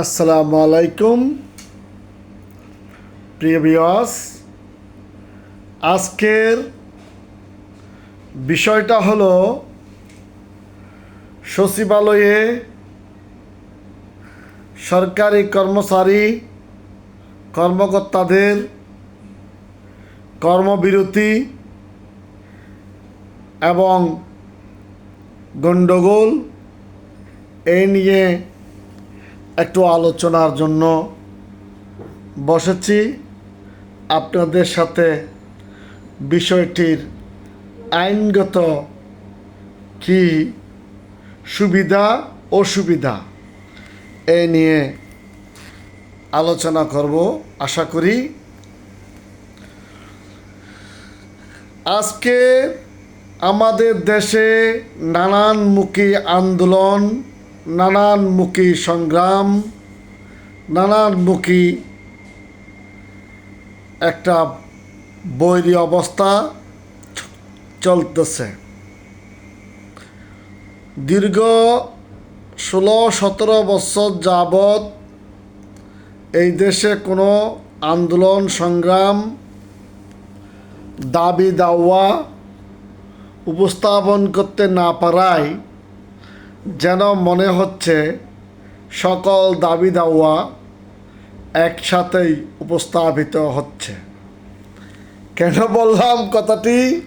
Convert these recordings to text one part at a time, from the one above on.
আসসালামু আলাইকুম। প্রিয় আজকের বিষয়টা হলো সচিবালয়ে সরকারি কর্মচারী কর্মকর্তাদের কর্মবিরতি এবং গণ্ডগোল এই নিয়ে একটু আলোচনার জন্য বসেছি। আপনাদের সাথে বিষয়টির আইনগত কি সুবিধা, অসুবিধা এ নিয়ে আলোচনা করব, আশা করি। আজকে আমাদের দেশে নানানমুখী আন্দোলন নানানমুখী সংগ্রাম, নানানমুখী একটা বৈরী অবস্থা চলতেছে। দীর্ঘ ষোলো, সতেরো বছর যাবৎ এই দেশে কোনো আন্দোলন, সংগ্রাম দাবি দাওয়া উপস্থাপন করতে না পারায় যেন মনে হচ্ছে সকল দাবি দাওয়া একসাথেই উপস্থাপিত হচ্ছে। কেন বললাম কথাটি?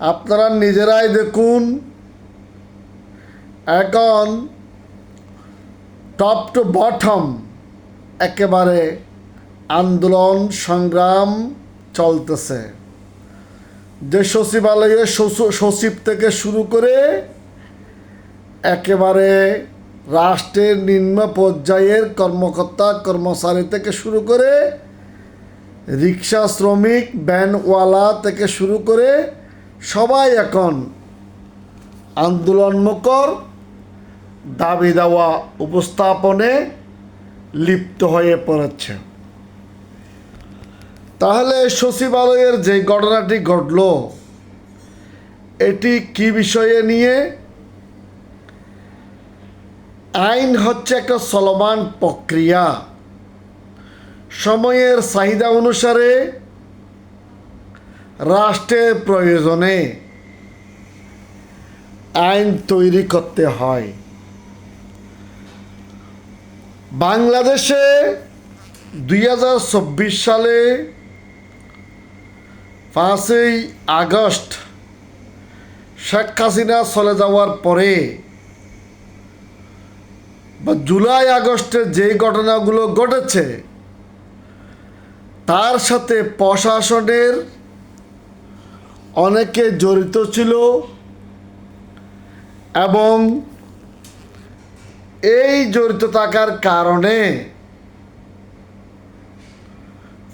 আপনারা নিজেরাই দেখুন। এখন টপ টু বটম একেবারে আন্দোলন সংগ্রাম চলতেছে। যে সচিবালয়ে সচি- সচিব থেকে শুরু করে একেবারে রাষ্ট্রের নিম্ন পর্যায়ের কর্মকর্তা কর্মচারী থেকে শুরু করে রিক্সা শ্রমিক, ভ্যানওয়ালা থেকে শুরু করে সবাই এখন আন্দোলনমুখর, দাবি দেওয়া উপস্থাপনে লিপ্ত হয়ে পড়েছে। তাহলে সচিবালয়ের যে ঘটনাটি ঘটল, এটি কি বিষয়ে নিয়ে আইন হচ্ছে একটা চলমান প্রক্রিয়া। সময়ের চাহিদা অনুসারে রাষ্ট্রের প্রয়োজনে আইন তৈরি করতে হয়। বাংলাদেশে দুই হাজার চব্বিশ সালে পাঁচই আগস্ট শেখ হাসিনা চলে যাওয়ার পরে বা জুলাই আগস্টে যে ঘটনাগুলো ঘটেছে, তার সাথে প্রশাসনের অনেকে জড়িত ছিল এবং এই জড়িত থাকার কারণে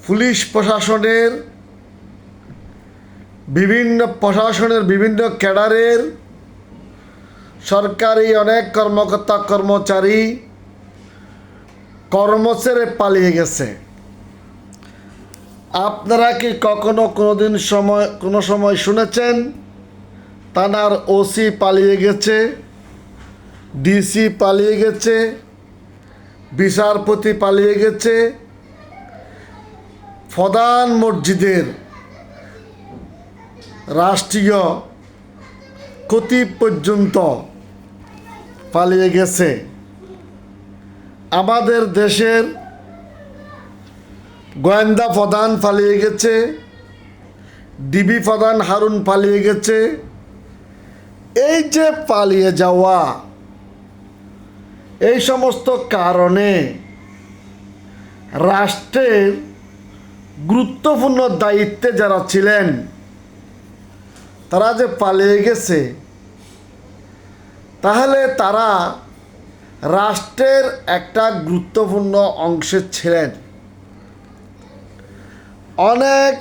পুলিশ প্রশাসনের বিভিন্ন প্রশাসনের বিভিন্ন ক্যাডারের সরকারি অনেক কর্মকর্তা, কর্মচারী কর্মচারে পালিয়ে গেছে। আপনারা কি কখনো কোনোদিন সময়, কোনো সময় শুনেছেন? থানার ওসি পালিয়ে গেছে, ডিসি পালিয়ে গেছে, বিচারপতি পালিয়ে গেছে। প্রধান মসজিদের রাষ্ট্রীয় ক্ষতি পর্যন্ত পালিয়ে গেছে। আমাদের দেশের গোয়েন্দা প্রধান পালিয়ে গেছে, ডিবি প্রধান হারুন পালিয়ে গেছে। এই যে পালিয়ে যাওয়া, এই সমস্ত কারণে রাষ্ট্রের গুরুত্বপূর্ণ দায়িত্বে যারা ছিলেন তারা যে পালিয়ে গেছে, তাহলে তারা রাষ্ট্রের একটা গুরুত্বপূর্ণ অংশে ছিলেন। অনেক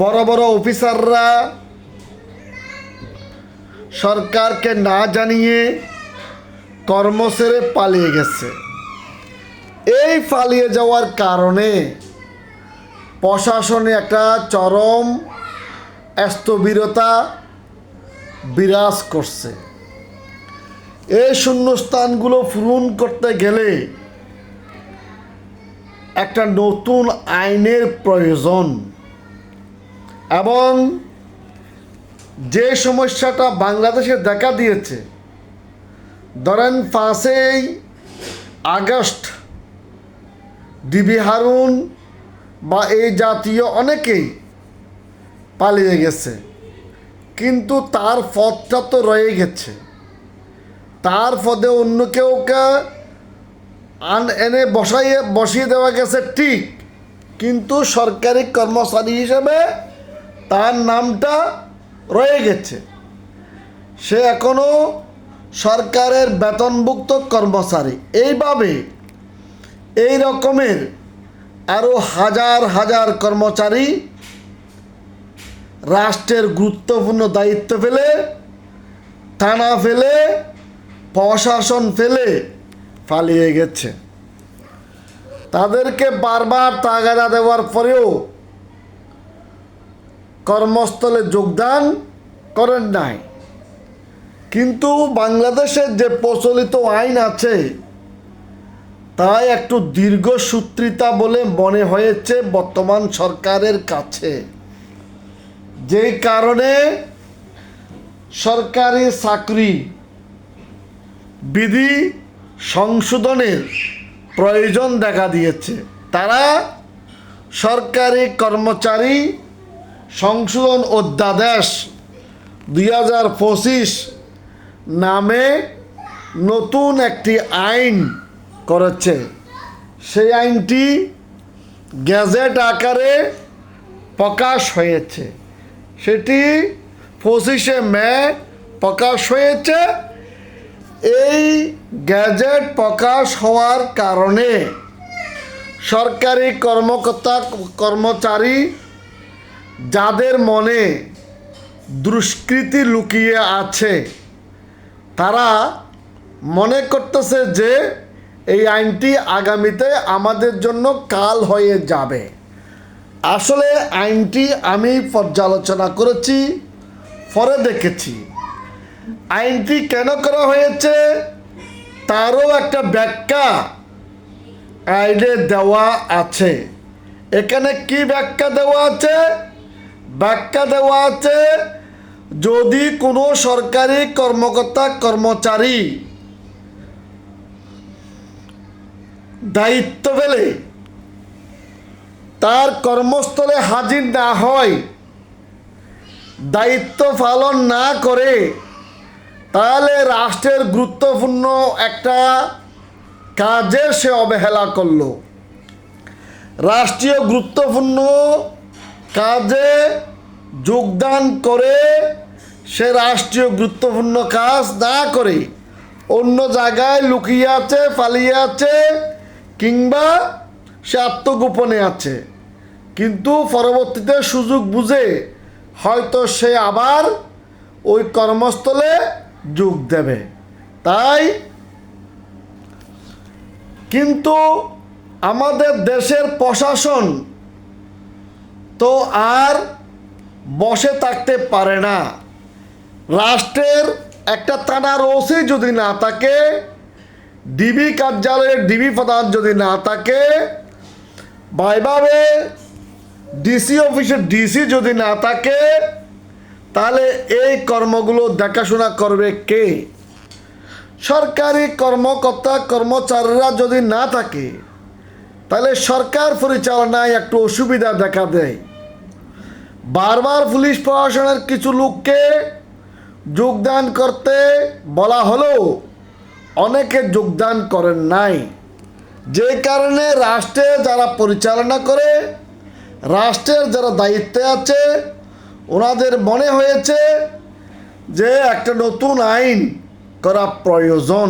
বড় বড় অফিসাররা সরকারকে না জানিয়ে কর্ম সেরে পালিয়ে গেছে। এই পালিয়ে যাওয়ার কারণে প্রশাসনে একটা চরম স্থবিরতা বিরাজ করছে। এই শূন্যস্থানগুলো পূরণ করতে গেলে একটা নতুন আইনের প্রয়োজন এবং যে সমস্যাটা বাংলাদেশে দেখা দিয়েছে, ধরেন পাঁচই আগস্ট, ডিবি হারুন বা এই জাতীয় অনেকেই পালিয়ে গেছে। কিন্তু তার পথটা তো রয়ে গেছে। তার পদে অন্য কেউকে আন এনে বসাইয়ে, বসিয়ে দেওয়া গেছে ঠিক। কিন্তু সরকারি কর্মচারী হিসেবে তার নামটা রয়ে গেছে। সে এখনও সরকারের বেতনভুক্ত কর্মচারী। এইভাবে এই রকমের আরও হাজার হাজার কর্মচারী রাষ্ট্রের গুরুত্বপূর্ণ দায়িত্ব ফেলে, থানা ফেলে, প্রশাসন ফেলে পালিয়ে গেছে। তাদেরকে বারবার তাগাদা দেওয়ার পরেও কর্মস্থলে যোগদান করেন নাই। কিন্তু বাংলাদেশের যে প্রচলিত আইন আছে তাই একটু দীর্ঘসূত্রিতা বলে মনে হয়েছে বর্তমান সরকারের কাছে। যেই কারণে সরকারি চাকরি বিধি সংশোধনের প্রয়োজন দেখা দিয়েছে। তারা সরকারি কর্মচারী সংশোধন অধ্যাদেশ দুই হাজার পঁচিশ নামে নতুন একটি আইন করেছে। সেই আইনটি গ্যাজেট আকারে প্রকাশ হয়েছে। সেটি পঁচিশে মে প্রকাশ হয়েছে। এই গ্যাজেট প্রকাশ হওয়ার কারণে সরকারি কর্মকর্তা, কর্মচারী যাদের মনে দুষ্কৃতি লুকিয়ে আছে, তারা মনে করতেছে যে এই আইনটি আগামীতে আমাদের জন্য কাল হয়ে যাবে। আসলে আইনটি আমি পর্যালোচনা করেছি, পরে দেখেছি। আইনটি কেন করা হয়েছে, তারও একটা ব্যাখ্যা আইনে দেওয়া আছে। এখানে কি ব্যাখ্যা দেওয়া আছে? ব্যাখ্যা দেওয়া আছে, যদি কোনো সরকারি কর্মকর্তা, কর্মচারী দায়িত্ব পেলে তার কর্মস্থলে হাজির না হয়, দায়িত্ব পালন না করে, তাহলে রাষ্ট্রের গুরুত্বপূর্ণ একটা কাজে সে অবহেলা করল। রাষ্ট্রীয় গুরুত্বপূর্ণ কাজে যোগদান করে সে রাষ্ট্রীয় গুরুত্বপূর্ণ কাজ না করে অন্য জায়গায় লুকিয়ে আছে, পালিয়ে আছে কিংবা সে আত্মগোপনে আছে। কিন্তু পরবর্তীতে সুযোগ বুঝে হয়তো সে আবার ওই কর্মস্থলে যোগ দেবে। তাই কিন্তু আমাদের দেশের প্রশাসন তো আর বসে থাকতে পারে না। রাষ্ট্রের একটা থানার ওসি যদি না থাকে, ডিবি কার্যালয়ের ডিবি প্রধান যদি না থাকে বা এভাবে ডিসি অফিসের ডিসি যদি না থাকে, তাহলে এই কর্মগুলো দেখাশোনা করবে কে? সরকারি কর্মকর্তা, কর্মচারীরা যদি না থাকে, তাহলে সরকার পরিচালনায় একটু অসুবিধা দেখা দেয়। বারবার পুলিশ প্রশাসনের কিছু লোককে যোগদান করতে বলা হলেও অনেকে যোগদান করেন নাই। যে কারণে রাষ্ট্রে যারা পরিচালনা করে, রাষ্ট্রের যারা দায়িত্বে আছে, ওনাদের মনে হয়েছে যে একটা নতুন আইন করা প্রয়োজন।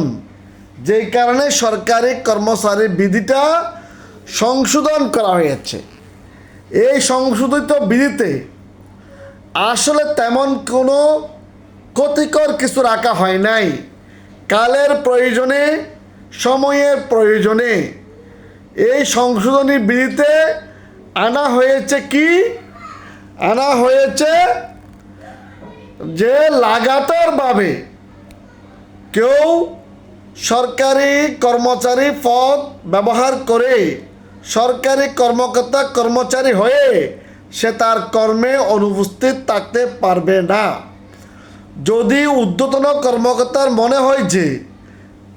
যেই কারণে সরকারি কর্মচারী বিধিটা সংশোধন করা হয়েছে। এই সংশোধিত বিধিতে আসলে তেমন কোনো ক্ষতিকর কিছু রাখা হয় নাই। কালের প্রয়োজনে সময়ের প্রয়োজনে। এই সংশোধনী বিধিতে আনা হয়েছে কি? আনা হয়েছে যে লাগাতারভাবে কেউ সরকারি কর্মচারী পদ ব্যবহার করে সরকারি কর্মকর্তা কর্মচারী হয়ে সে তার কর্মে অনুপস্থিত থাকতে পারবে না। যদি ঊর্ধ্বতন কর্মকর্তার মনে হয় যে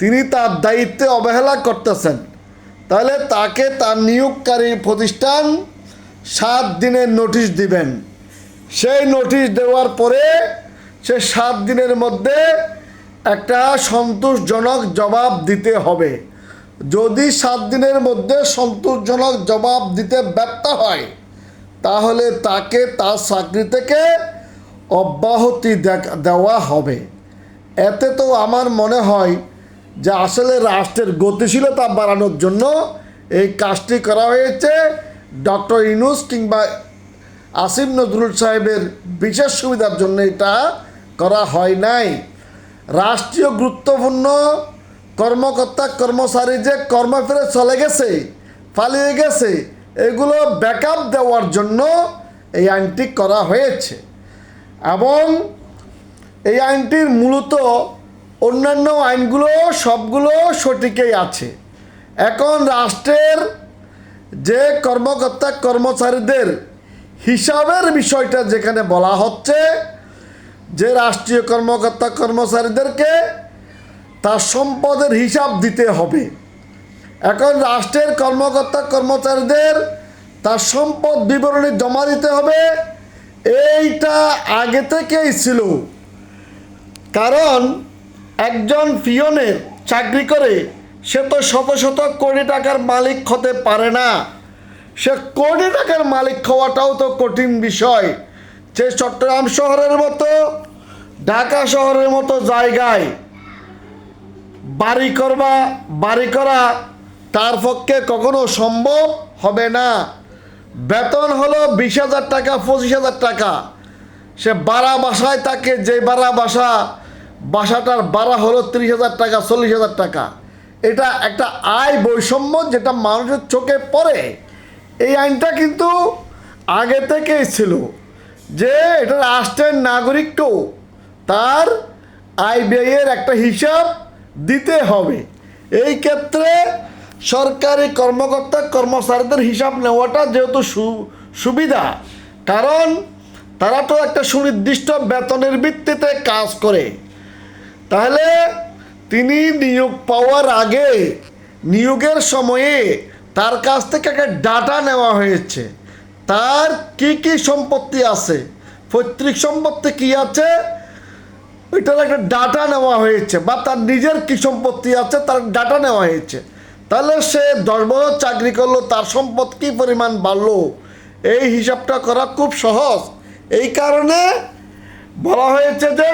তিনি তার দায়িত্বে অবহেলা করতেছেন। তাহলে তাকে তার নিয়োগকারী প্রতিষ্ঠান সাত দিনের নোটিশ দিবেন। সেই নোটিশ দেওয়ার পরে সে সাত দিনের মধ্যে একটা সন্তোষজনক জবাব দিতে হবে। যদি সাত দিনের মধ্যে সন্তোষজনক জবাব দিতে ব্যর্থ হয়, তাহলে তাকে তার চাকরি থেকে অব্যাহতি দেওয়া হবে। এতে তো আমার মনে হয় যে আসলে রাষ্ট্রের গতিশীলতা বাড়ানোর জন্য এই কাজটি করা হয়েছে। ডক্টর ইনুস কিংবা আসিম নজরুল সাহেবের বিশেষ সুবিধার জন্য এটা করা হয় নাই। রাষ্ট্রীয় গুরুত্বপূর্ণ কর্মকর্তা, কর্মচারী যে কর্মফেরে চলে গেছে, পালিয়ে গেছে, এগুলো ব্যাকআপ দেওয়ার জন্য এই আইনটি করা হয়েছে। এবং এই আইনটির মূলত অন্যান্য আইনগুলো সবগুলো সঠিকই আছে। এখন রাষ্ট্রের যে কর্মকর্তা কর্মচারীদের হিসাবের বিষয়টা যেখানে বলা হচ্ছে, যে রাষ্ট্রীয় কর্মকর্তা কর্মচারীদেরকে তার সম্পদের হিসাব দিতে হবে। এখন রাষ্ট্রের কর্মকর্তা কর্মচারীদের তার সম্পদ বিবরণী জমা দিতে হবে, এইটা আগে থেকেই ছিল। কারণ একজন পিয়নের চাকরি করে, সে তো শত শত কোটি টাকার মালিক হতে পারে না। সে কোটি টাকার মালিক হওয়াটাও তো কঠিন বিষয়। যে চট্টগ্রাম শহরের মতো, ঢাকা শহরের মতো জায়গায় বাড়ি করবা, বাড়ি করা তার পক্ষে কখনো সম্ভব হবে না। বেতন হলো বিশ হাজার টাকা, পঁচিশ হাজার টাকা। সে বাড়া বাসায় থাকে যে বাড়া বাসা বাসাটার বাড়া হলো ত্রিশ হাজার টাকা, চল্লিশ হাজার টাকা। এটা একটা আয় বৈষম্য যেটা মানুষের চোখে পড়ে। এই আইনটা কিন্তু আগে থেকেই ছিল যে এটা রাষ্ট্রের নাগরিককেও তার আয় ব্যয়ের একটা হিসাব দিতে হবে। এই ক্ষেত্রে সরকারি কর্মকর্তা, কর্মচারীদের হিসাব নেওয়াটা যেহেতু সুবিধা, কারণ তারা তো একটা সুনির্দিষ্ট বেতনের ভিত্তিতে কাজ করে। তাহলে তিনি নিয়োগ পাওয়ার আগে নিয়োগের সময়ে তার কাছ থেকে একটা ডাটা নেওয়া হয়েছে। তার কি কি সম্পত্তি আছে? পৈতৃক সম্পত্তি কি আছে? ওইটার একটা ডাটা নেওয়া হয়েছে বা তার নিজের কি সম্পত্তি আছে তার ডাটা নেওয়া হয়েছে। তাহলে সে দশ বছর চাকরি করল, তার সম্পদ কী পরিমাণ বাড়লো? এই হিসাবটা করা খুব সহজ। এই কারণে বলা হয়েছে যে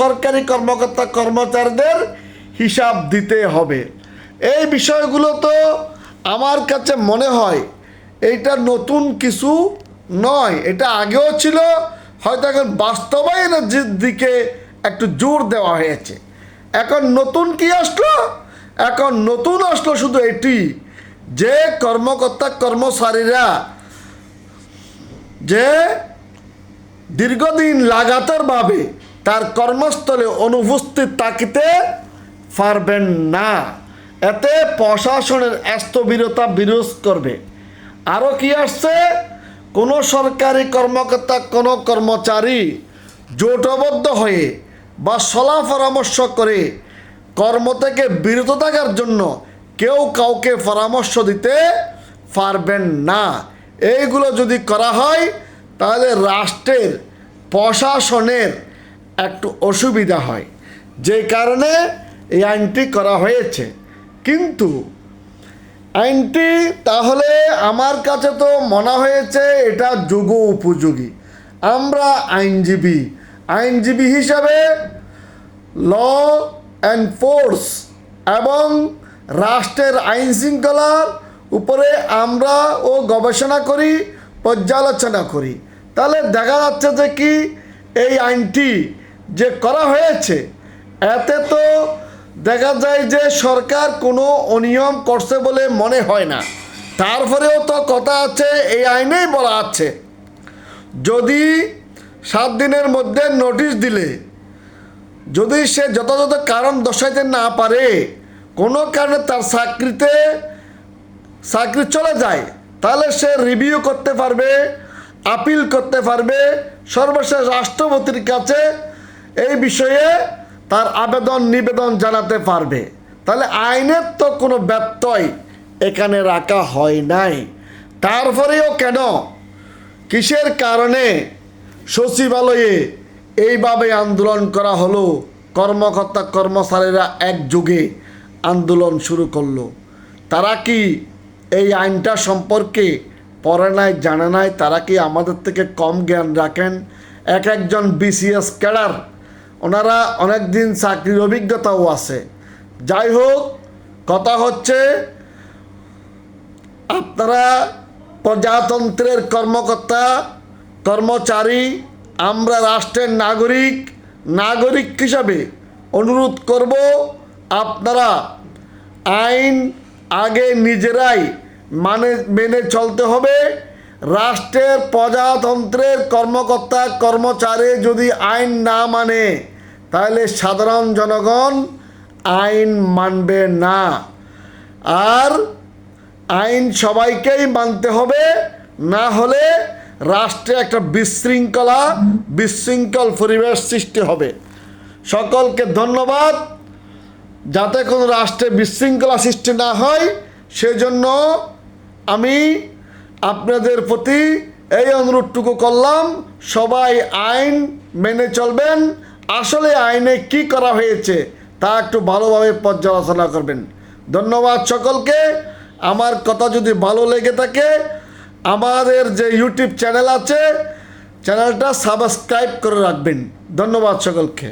সরকারি কর্মকর্তা কর্মচারীদের হিসাব দিতে হবে। এই বিষয়গুলো তো আমার কাছে মনে হয় এইটা নতুন কিছু নয়। এটা আগেও ছিল, হয়তো এখন বাস্তবায়নের দিকে একটু জোর দেওয়া হয়েছে। এখন নতুন কি আসলো? এখন নতুন আসলো শুধু এটি যে কর্মকর্তা কর্মচারীরা যে দীর্ঘদিন লাগাতারভাবে তার কর্মস্থলে অনুপস্থিত থাকিতে পারবেন না। এতে প্রশাসনের স্থবিরতা বিরোধ করবে। আরও কি আসছে? কোনো সরকারি কর্মকর্তা, কোনো কর্মচারী জোটবদ্ধ হয়ে বা সলা পরামর্শ করে কর্ম থেকে বিরত থাকার জন্য কেউ কাউকে পরামর্শ দিতে পারবেন না। এইগুলো যদি করা হয় তাহলে রাষ্ট্রের প্রশাসনের একটু অসুবিধা হয়, যে কারণে এই আইনটি করা হয়েছে। কিন্তু আইনটি তাহলে আমার কাছে তো মনে হয়েছে এটা যুগ উপযোগী। আমরা আইনজীবী আইনজীবী হিসাবে ল অ্যান্ড ফোর্স এবং রাষ্ট্রের আইন শৃঙ্খলার উপরে আমরা ও গবেষণা করি, পর্যালোচনা করি। তাহলে দেখা যাচ্ছে যে কি এই আইনটি যে করা হয়েছে, এতে তো দেখা যায় যে সরকার কোনো অনিয়ম করছে বলে মনে হয় না। তারপরেও তো কথা আছে, এই আইনেই বলা আছে। যদি সাত দিনের মধ্যে নোটিশ দিলে, যদি সে যথাযথ কারণ দর্শাইতে না পারে, কোনো কারণে তার চাকরিতে, চাকরি চলে যায়, তাহলে সে রিভিউ করতে পারবে আপিল করতে পারবে সর্বশেষ রাষ্ট্রপতির কাছে এই বিষয়ে তার আবেদন, নিবেদন জানাতে পারবে। তাহলে আইনের তো কোনো ব্যত্যয় এখানে রাখা হয় নাই। তারপরেও কেন? কিসের কারণে সচিবালয়ে এইভাবে আন্দোলন করা হলো? কর্মকর্তা, কর্মচারীরা একযোগে আন্দোলন শুরু করল। তারা কি এই আইনটা সম্পর্কে পড়ে নাই, জানে নাই, তারা কি আমাদের থেকে কম জ্ঞান রাখেন? এক একজন বিসিএস ক্যাডার ওনারা অনেক দিন চাকরির অভিজ্ঞতাও আছে। যাই হোক, কথা হচ্ছে, আপনারা প্রজাতন্ত্রের কর্মকর্তা, কর্মচারী, আমরা রাষ্ট্রের নাগরিক নাগরিক হিসাবে অনুরোধ করব, আপনারা আইন আগে নিজেরাই মানে মেনে চলতে হবে। রাষ্ট্রের প্রজাতন্ত্রের কর্মকর্তা, কর্মচারী যদি আইন না মানে তাহলে সাধারণ জনগণ আইন মানবে না। আর আইন সবাইকেই মানতে হবে, না হলে রাষ্ট্রে একটা বিশৃঙ্খলা, বিশৃঙ্খল পরিবেশ সৃষ্টি হবে। সকলকে ধন্যবাদ। যাতে কোনো রাষ্ট্রে বিশৃঙ্খলা সৃষ্টি না হয়, সেজন্য আমি আপনাদের প্রতি এই অনুরোধটুকু করলাম, সবাই আইন মেনে চলবেন। আসলে আইনে কি করা হয়েছে তা একটু ভালোভাবে পর্যালোচনা করবেন। ধন্যবাদ সকলকে। আমার কথা যদি ভালো লেগে থাকে, আমাদের যে ইউটিউব চ্যানেল আছে, চ্যানেলটা সাবস্ক্রাইব করে রাখবেন। ধন্যবাদ সকলকে।